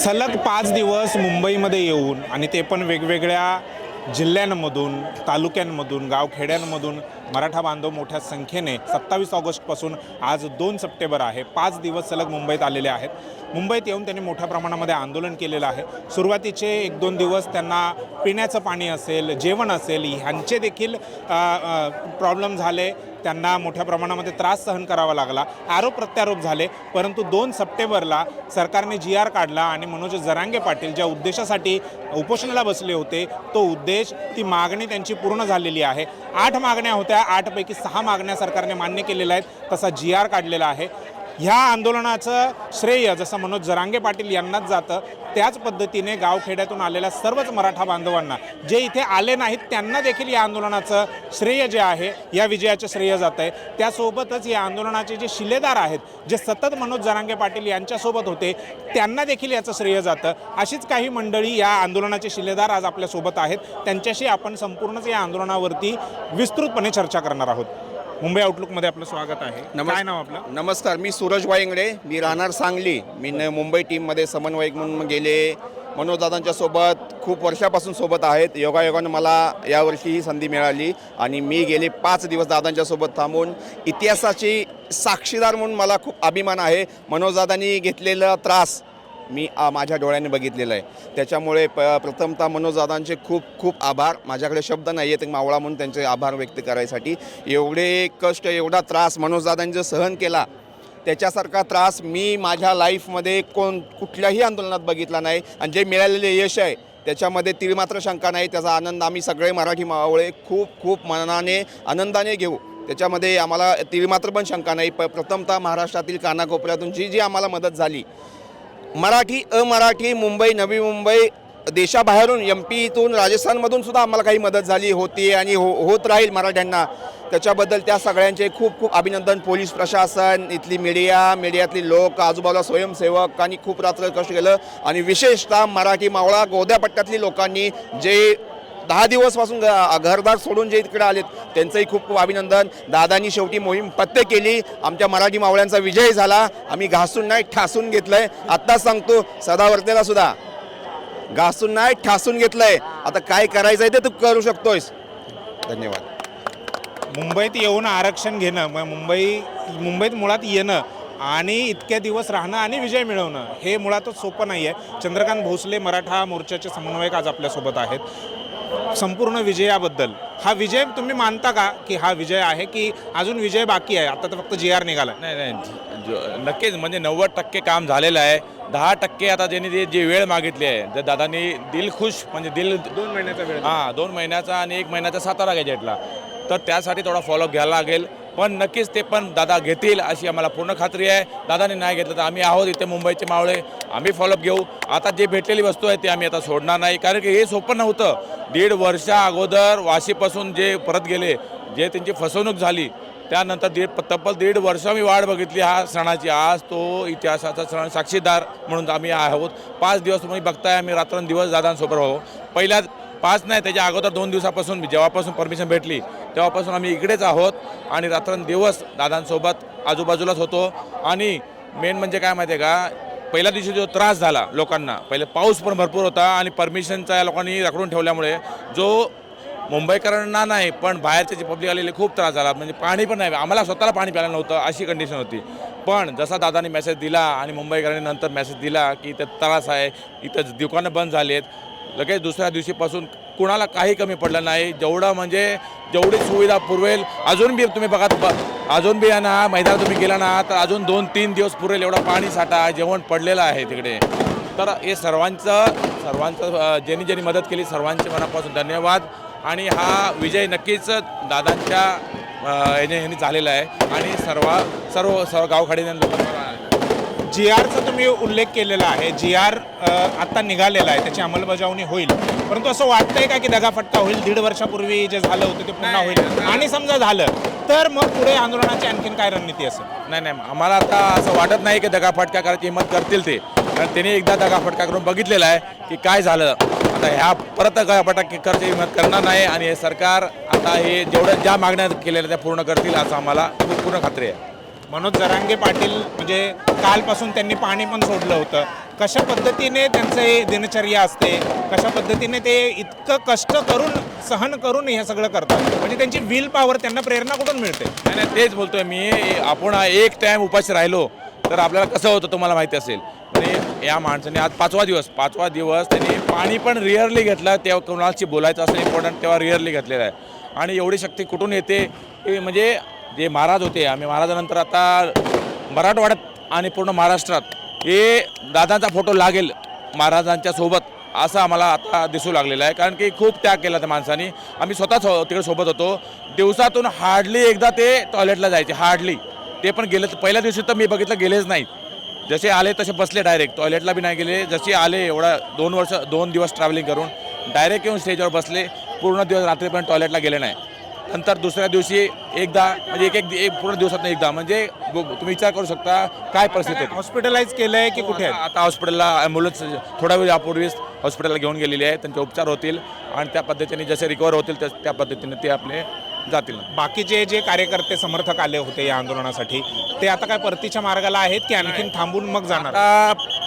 सलग पाच दिवस मुंबईमध्ये येऊन आणि ते पण वेगवेगळ्या जिल्ह्यांमधून तालुक्यांमधून गावखेड्यांमधून मराठा बांधव मोठ्या संख्येने सत्तावीस ऑगस्टपासून आज दोन सप्टेंबर आहे. पाच दिवस सलग मुंबईत आलेले आहेत. मुंबईत येऊन त्यांनी मोठ्या प्रमाणामध्ये आंदोलन केलेलं आहे. सुरुवातीचे एक दोन दिवस त्यांना पिण्याचं पाणी असेल जेवण असेल ह्यांचे देखील प्रॉब्लेम झाले. त्यांना मोठ्या प्रमाणामध्ये त्रास सहन करावा लागला. आरोप प्रत्यारोप झाले. परंतु दोन सप्टेंबरला सरकारने जी आर काढला आणि मनोज जरांगे पाटील ज्या उद्देशासाठी उपोषणाला बसले होते तो उद्देश ती मागणी त्यांची पूर्ण झालेली आहे. आठ मागण्या होत्या. आठपैकी सहा मागण्या सरकारने मान्य केलेल्या आहेत तसा जी आर काढलेला आहे. ह्या आंदोलनाचं श्रेय जसं मनोज जरांगे पाटील यांनाच जातं त्याच पद्धतीने गावखेड्यातून आलेल्या सर्वच मराठा बांधवांना जे इथे आले नाहीत त्यांना देखील या आंदोलनाचं श्रेय जे आहे या विजयाचं श्रेय जात आहे त्यासोबतच या आंदोलनाचे जे शिलेदार आहेत जे सतत मनोज जरांगे पाटील यांच्यासोबत होते त्यांना देखील याचं श्रेय जातं. अशीच काही मंडळी या आंदोलनाचे शिलेदार आज आपल्यासोबत आहेत. त्यांच्याशी आपण संपूर्णच या आंदोलनावरती विस्तृतपणे चर्चा करणार आहोत. मुंबई आउटलुकमध्ये आपलं स्वागत आहे. नमस्- काय नाव आपलं? नमस्कार मी सूरज वायंगडे मी राहणार सांगली. मी न मुंबई टीममध्ये समन्वयक म्हणून गेले. मनोजदादांच्या सोबत खूप वर्षापासून सोबत आहेत. योगायोगानं मला यावर्षी ही संधी मिळाली आणि मी गेले पाच दिवस दादांच्या सोबत थांबून. इतिहासाची साक्षीदार म्हणून मला खूप अभिमान आहे. मनोजदादांनी घेतलेला त्रास मी आ, माझ्या डोळ्याने बघितलेलं आहे. त्याच्यामुळे प प्रथमतः मनोजदादांचे खूप खूप आभार. माझ्याकडे शब्द नाही आहेत मावळा म्हणून त्यांचे आभार व्यक्त करायसाठी. एवढे कष्ट एवढा त्रास मनोजदादांनी जो सहन केला त्याच्यासारखा त्रास मी माझ्या लाईफमध्ये कोण कुठल्याही आंदोलनात बघितला नाही. आणि जे मिळालेले यश आहे त्याच्यामध्ये ती मात्र शंका नाही त्याचा आनंद आम्ही सगळे मराठी मावळे खूप खूप मनाने आनंदाने घेऊ. त्याच्यामध्ये आम्हाला ती मात्र पण शंका नाही. प प्रथमतः महाराष्ट्रातील कानाकोपऱ्यातून जी जी आम्हाला मदत झाली मराठी अमराठी मुंबई नवी मुंबई देशाबाहेरून एम पीतून राजस्थानमधून सुद्धा आम्हाला काही मदत झाली होती आणि हो होत राहील मराठ्यांना. त्याच्याबद्दल त्या सगळ्यांचे खूप खूप अभिनंदन पोलीस प्रशासन इथली मीडिया मीडियातली लोक आजूबाजूला स्वयंसेवकांनी खूप रात्र कष्ट केलं. आणि विशेषतः मराठी मावळा गोद्यापट्ट्यातली लोकांनी जे दहा दिवसपासून घ- घरदार सोडून जे इकडे आलेत त्यांचंही खूप खूप अभिनंदन. दादांनी शेवटी मोहीम पत्ते केली. आमच्या मराठी मावळ्यांचा विजय झाला. आम्ही घासून नाही ठासून घेतलंय. आत्ताच सांगतो सदावर्तेला सुद्धा. घासून नाही ठासून घेतलंय. आता काय करायचंय ते तू करू शकतोयस. धन्यवाद. मुंबईत येऊन आरक्षण घेणं मग मुंबई मुंबईत मुळात येणं आणि इतक्या दिवस राहणं आणि विजय मिळवणं हे मुळातच सोपं नाही आहे चंद्रकांत भोसले मराठा मोर्चाचे समन्वयक आज आपल्यासोबत आहेत. संपूर्ण विजयाबद्दल. हा विजय तुम्ही मानता का की हा विजय आहे की अजून विजय बाकी आहे? आता तर फक्त जी आर निघाला नाही नाही जो- नक्कीच म्हणजे नव्वद टक्के काम झालेलं आहे. दहा टक्के आता ज्यांनी जे- जी वेळ मागितली आहे तर दादांनी दिल खुश म्हणजे दिल दोन महिन्याचा वेळ. हां दोन महिन्याचा आणि एक महिन्याचा सातारा गॅजेटला तर त्यासाठी थोडा फॉलोअप घ्यायला लागेल. पण नक्कीच ते पण दादा घेतील अशी आम्हाला पूर्ण खात्री आहे. दादाने नाही घेतलं तर आम्ही आहोत इथे मुंबईचे मावळे. आम्ही फॉलोअप घेऊ. आता जे भेटलेली वस्तू आहे ती आम्ही आता सोडणार नाही. कारण की हे सोपं नव्हतं. दीड वर्षा अगोदर वाशीपासून जे परत गेले जे त्यांची फसवणूक झाली त्यानंतर दीड तब्बल दीड वर्ष मी वाट बघितली हा सणाची. आज तो इतिहासाचा सण साक्षीदार म्हणून आम्ही आहोत. पाच दिवस तुम्ही बघताय आम्ही रात्रंदिवस दादांसोबत आहो पहिल्या पाच नाही त्याच्या अगोदर दोन दिवसापासून जेव्हापासून परमिशन भेटली तेव्हापासून आम्ही इकडेच आहोत आणि रात्रंदिवस दादांसोबत आजूबाजूलाच होतो. आणि मेन म्हणजे काय माहिती आहे का? पहिल्या दिवशी जो त्रास झाला लोकांना पहिले पाऊस पण भरपूर होता आणि परमिशनचा या लोकांनी राखडून ठेवल्यामुळे जो मुंबईकरांना नाही पण बाहेरचे जे पब्लिक आलेले खूप त्रास झाला. म्हणजे पाणी पण नाही आम्हाला स्वतःला पाणी प्यायला नव्हतं अशी कंडिशन होती. पण जसा दादानी मेसेज दिला आणि मुंबईकरांनी नंतर मेसेज दिला की इथं त्रास आहे इथं दुकानं बंद झाली आहेत लगेच दुसऱ्या दिवशीपासून कुणाला काही कमी पडलं नाही. जेवढं म्हणजे जेवढी सुविधा पुरवेल अजून बी तुम्ही बघा अजून बी आहे ना मैदान तुम्ही गेला ना तर अजून दोन तीन दिवस पुरेल एवढा पाणी साठा जेवण पडलेलं आहे तिकडे. तर हे सर्वांचं सर्वांचं ज्यांनी ज्यांनी मदत केली सर्वांचे मनापासून धन्यवाद. आणि हा विजय नक्कीच दादांच्या याने झालेला आहे. आणि सर्व सर्व सर्व गावखाडीने लोकांना जी आरचा तुम्ही उल्लेख केलेला आहे. जी आर आत्ता निघालेला आहे. त्याची अंमलबजावणी होईल. परंतु असं वाटतंय का की दगाफटका होईल? दीड वर्षापूर्वी जे झालं होतं ते पुन्हा होईल. आणि समजा झालं तर मग पुढे आंदोलनाची आणखीन काय रणनीती असेल? नाही नाही. आम्हाला आता असं वाटत नाही की दगाफटका करायची हिंमत करतील ते. कारण त्यांनी एकदा दगाफटका करून बघितलेला आहे की काय झालं. आता ह्या परत दगाफटका करते हिंमत करणार नाही आणि हे सरकार आता हे जेवढ्या ज्या मागण्या केलेल्या त्या पूर्ण करतील असं आम्हाला पूर्ण खात्री आहे. मनोज जरांगे पाटील म्हणजे कालपासून त्यांनी पाणी पण सोडलं होतं. कशा पद्धतीने त्यांचं हे दिनचर्या असते कशा पद्धतीने ते इतकं कष्ट करून सहन करून हे सगळं करतात? म्हणजे त्यांची विल पॉवर त्यांना प्रेरणा कुठून मिळते? नाही नाही तेच बोलतोय मी. आपण एक टाइम उपाशी राहिलो तर आपल्याला कसं होतं तुम्हाला माहिती असेल. म्हणजे या माणसाने आज पाचवा दिवस पाचवा दिवस त्यांनी पाणी पण रिअरली घेतलं तेव्हा कोणाशी बोलायचं असेल इम्पॉर्टंट तेव्हा रिअरली घेतलेलं आहे. आणि एवढी शक्ती कुठून येते म्हणजे जे महाराज होते आम्ही महाराजानंतर आता मराठवाड्यात आणि पूर्ण महाराष्ट्रात हे दादांचा फोटो लागेल महाराजांच्या सोबत असं आम्हाला आता दिसू लागलेलं आहे. कारण की खूप त्याग केला त्या माणसाने. आम्ही स्वतः सो- तिकडे सोबत होतो. दिवसातून हार्डली एकदा ते टॉयलेटला जायचे हार्डली. ते पण गेले पहिल्या दिवशी तर मी बघितलं गेलेच नाहीत जसे आले तसे बसले डायरेक्ट टॉयलेटला बी नाही गेले. जसे आले एवढा दोन वर्ष दोन दिवस ट्रॅव्हलिंग करून डायरेक्ट येऊन स्टेजवर बसले. पूर्ण दिवस रात्रीपर्यंत टॉयलेटला गेले नाही. नंतर दुसऱ्या दिवशी एकदा म्हणजे एक एक एक पूर्ण दिवसात एकदा. म्हणजे तुम्ही विचार करू शकता काय परिस्थिती होती. हॉस्पिटलाइज केलंय की कुठे आहेत? आता हॉस्पिटलला ॲम्ब्युलन्स थोडा वेळ यापूर्वीच हॉस्पिटलला घेऊन गेलेली आहे. त्यांचे उपचार होतील आणि त्या पद्धतीने जसे रिकवर होतील त्या- पद्धतीने ते आपले जातील. बाकीचे जे कार्यकर्ते समर्थक आले होते या आंदोलनासाठी ते आता काय परतीच्या मार्गाला आहेत की आणखीन थांबून मग जाणार?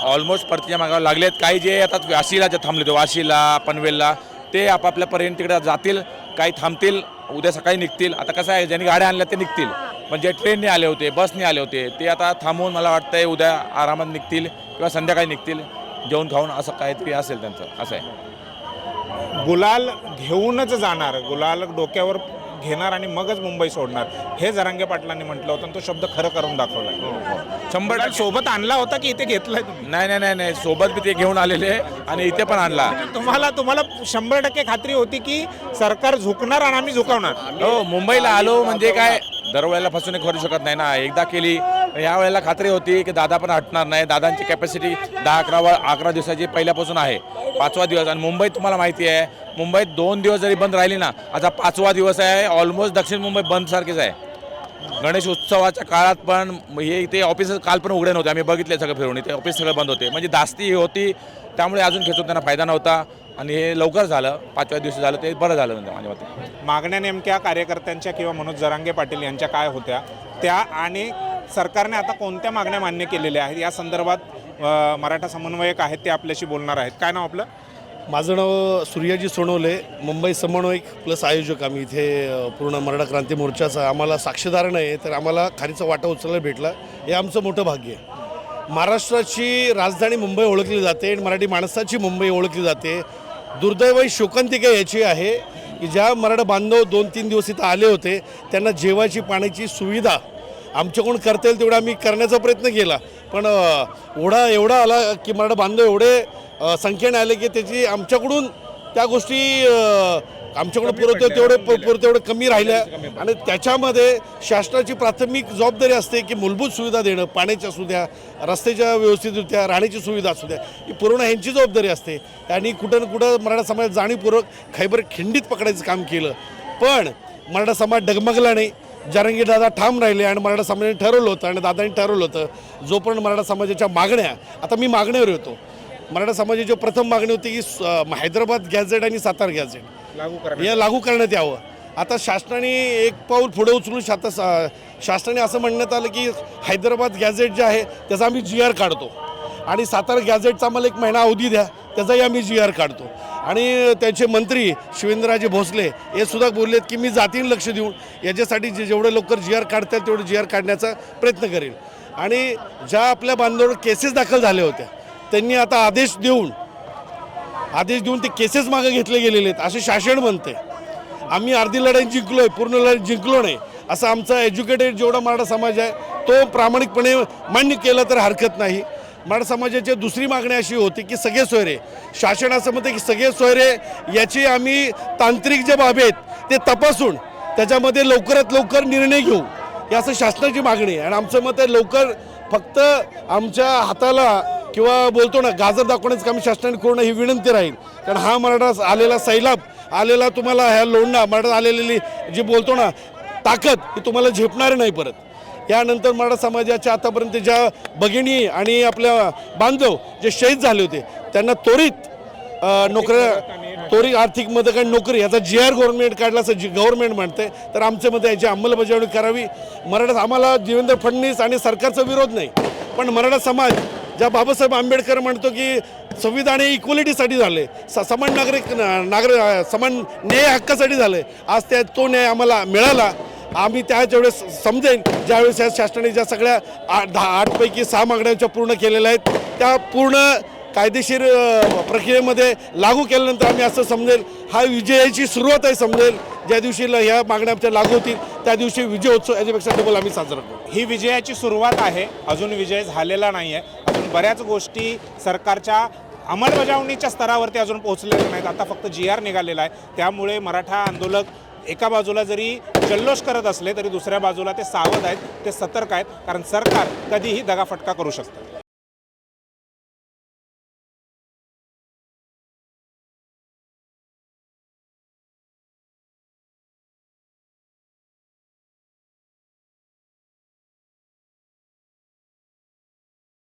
ऑलमोस्ट परतीच्या मागावर लागलेत काही जे आता वाशीला जे थांबले होते वाशीला पनवेलला ते आपापल्या पर्यंत तिकडे जातील काही थांबतील. उद्या सकाळी निघतील. आता कसं आहे ज्यांनी गाड्या आणल्या ते निघतील. पण जे ट्रेनने आले होते बसने आले होते ते आता थांबवून मला वाटतंय उद्या आरामात निघतील किंवा संध्याकाळी निघतील. जेवण खाऊन असं काहीतरी असेल त्यांचं. असं आहे. गुलाल घेऊनच जाणार. गुलाल डोक्यावर घेणार आणि मगच मुंबई सोडणार. हे जरांगे पाटलांनी म्हटलं होतं आणि तो शब्द खरं करून दाखवला शंभर गुलाल सोबत आणला होता की इथे घेतलाय तुम्ही? नाही नाही नाही नाही. सोबत ते घेऊन आलेले आणि इथे पण आणला. तुम्हाला तुम्हाला शंभर टक्के खात्री होती की सरकार झुकणार आणि आम्ही झुकवणार? हो मुंबईला आलो म्हणजे काय? दरवेळेला फसवणूक करू शकत नाही ना. एकदा केली या वेळेला खात्री होती की दादा पण हटणार नाही. दादांची कॅपॅसिटी दहा अकरा व अकरा दिवसाची पहिल्यापासून आहे. पाचवा दिवस आणि मुंबईत तुम्हाला माहिती आहे मुंबईत दोन दिवस जरी बंद राहिली ना आता पाचवा दिवस आहे. ऑलमोस्ट दक्षिण मुंबई बंदसारखीच आहे. गणेश उत्सवाच्या काळात पण हे इथे ऑफिस काल पण उघडे नव्हते. आम्ही बघितले सगळं फिरून. इथे ऑफिस सगळं बंद होते. म्हणजे दास्ती ही होती. त्यामुळे अजून खेचून त्यांना फायदा नव्हता. आणि हे लवकर झालं. पाचव्या दिवशी झालं. ते बरं झालं म्हणजे माझ्या मते. मागण्या नेमक्या कार्यकर्त्यांच्या किंवा मनोज जरांगे पाटील यांच्या काय होत्या? त्या आणि सरकारने आता कोणत्या मागण्या मान्य केलेल्या आहेत? या संदर्भात मराठा समन्वयक आहेत ते आपल्याशी बोलणार आहेत. काय नाव आपलं? माझं नाव सूर्याजी सोनवले मुंबई समन्वयक प्लस आयोजक आम्ही इथे पूर्ण मराठा क्रांती मोर्चाचा. आम्हाला साक्षीदार नाही तर आम्हाला खारीचा वाटा उचलायला भेटला. हे आमचं मोठं भाग्य आहे. महाराष्ट्राची राजधानी मुंबई ओळखली जाते आणि मराठी माणसाची मुंबई ओळखली जाते. दुर्दैव शोकांतिका याची आहे की ज्या मराठा बांधव दोन तीन दिवस इथं आले होते त्यांना जेवायची पाण्याची सुविधा आमच्याकडून करता येईल तेवढा आम्ही करण्याचा प्रयत्न केला. पण ओढा एवढा आला की मराठा बांधव एवढे संख्येने आले की त्याची आमच्याकडून त्या गोष्टी अ, आमच्याकडून पुरवतो तेवढे पु- पुरवतो तेवढे कमी राहिल्या. आणि त्याच्यामध्ये शासनाची प्राथमिक जबाबदारी असते की मूलभूत सुविधा देणं पाण्याच्या असू द्या रस्त्याच्या व्यवस्थित द्या राहण्याची सुविधा असू द्या ही पूर्ण ह्यांची जबाबदारी असते. आणि कुठं ना कुठं मराठा समाज जाणीवपूर्वक खैबर खिंडीत पकडायचं काम केलं. पण मराठा समाज डगमगला नाही. जरंगी दादा ठाम राहिले आणि मराठा समाजाने ठरवलं होतं आणि दादांनी ठरवलं होतं जोपर्यंत मराठा समाजाच्या मागण्या आता मी मागण्यावर येतो. मराठा समाजाची प्रथम मागणी होती की हैदराबाद गॅझेट आणि सातारा गॅझेट. लागू करा हे लागू करण्यात यावं. आता शासनाने एक पाऊल पुढे उचलून शाता शासनाने असं म्हणण्यात आलं की हैदराबाद गॅझेट जे आहे त्याचा आम्ही जी आर काढतो. आणि सातारा गॅझेटचा मला एक महिना अवधी द्या त्याचाही आम्ही जी आर काढतो. आणि त्याचे मंत्री शिवेंद्रराजे भोसले हे सुद्धा बोललेत की मी जातीन लक्ष देऊन याच्यासाठी जे जेवढे लवकर जी आर काढतात तेवढं जी आर काढण्याचा प्रयत्न करेल आणि ज्या आपल्या बांधवावर केसेस दाखल झाल्या होत्या त्यांनी आता आदेश देऊन आदेश देऊन ते केसेस मागे घेतले गेलेले आहेत असे शासन म्हणते. आम्ही अर्धी लढाई जिंकलोय पूर्ण लढाई जिंकलो नाही असं आमचा एज्युकेटेड जेवढा मराठा समाज आहे तो प्रामाणिकपणे मान्य केला तर हरकत नाही. मराठा समाजाची दुसरी मागणी अशी होती की सगळे सोयरे शासन असं की सगळे सोयरे याची आम्ही तांत्रिक जे बाबी आहेत ते तपासून त्याच्यामध्ये लवकरात लवकर निर्णय घेऊ. ही असं शासनाची मागणी आहे. आणि आमचं मत आहे लवकर फक्त आमच्या हाताला किंवा बोलतो ना गाजर दाखवण्याचं काम शासनाने करणं ही विनंती राहील. कारण हा मराठा आलेला सैलाब आलेला तुम्हाला ह्या लोंढा मराठा आलेली जी बोलतो ना ताकद ही तुम्हाला झेपणार नाही परत. यानंतर मराठा समाजाच्या आतापर्यंत ज्या भगिनी आणि आपल्या बांधव जे शहीद झाले होते त्यांना त्वरित नोकऱ्या त्वरित आर्थिक मदत आणि नोकरी याचा जी आर गव्हर्नमेंट काढला असं जी गव्हर्नमेंट म्हणते तर आमच्या मते याची अंमलबजावणी करावी. मराठा आम्हाला देवेंद्र फडणवीस आणि सरकारचा विरोध नाही पण मराठा समाज ज्या बाबासाहेब आंबेडकर म्हणतो की संविधान हे इक्वलिटीसाठी झाले स समान नागरिक नागरिक समान न्याय हक्कासाठी झाले आज त्या तो न्याय आम्हाला मिळाला आम्ही त्याच वेळेस समजेन ज्यावेळेस या शासनाने ज्या सगळ्या आठ दहा आठपैकी सहा मागण्यांच्या पूर्ण केलेल्या आहेत त्या पूर्ण कायदेशीर प्रक्रियेमध्ये लागू केल्यानंतर आम्ही असं समजेल हा विजयाची सुरुवात आहे समजेल ज्या दिवशी ल- ह्या मागण्या आमच्या लागू होतील त्या दिवशी विजयोत्सव याच्यापेक्षा डबल आम्ही साजरा करू. ही विजयाची सुरुवात आहे अजून विजय झालेला नाही आहे अजून बऱ्याच गोष्टी सरकारच्या अंमलबजावणीच्या स्तरावरती अजून पोहोचलेल्या नाहीत. आता फक्त जी आर निघालेला आहे त्यामुळे मराठा आंदोलक एका बाजूला जरी जल्लोष करत असले तरी दुसऱ्या बाजूला ते सावध आहेत ते सतर्क आहेत कारण सरकार कधीही दगाफटका करू शकतं.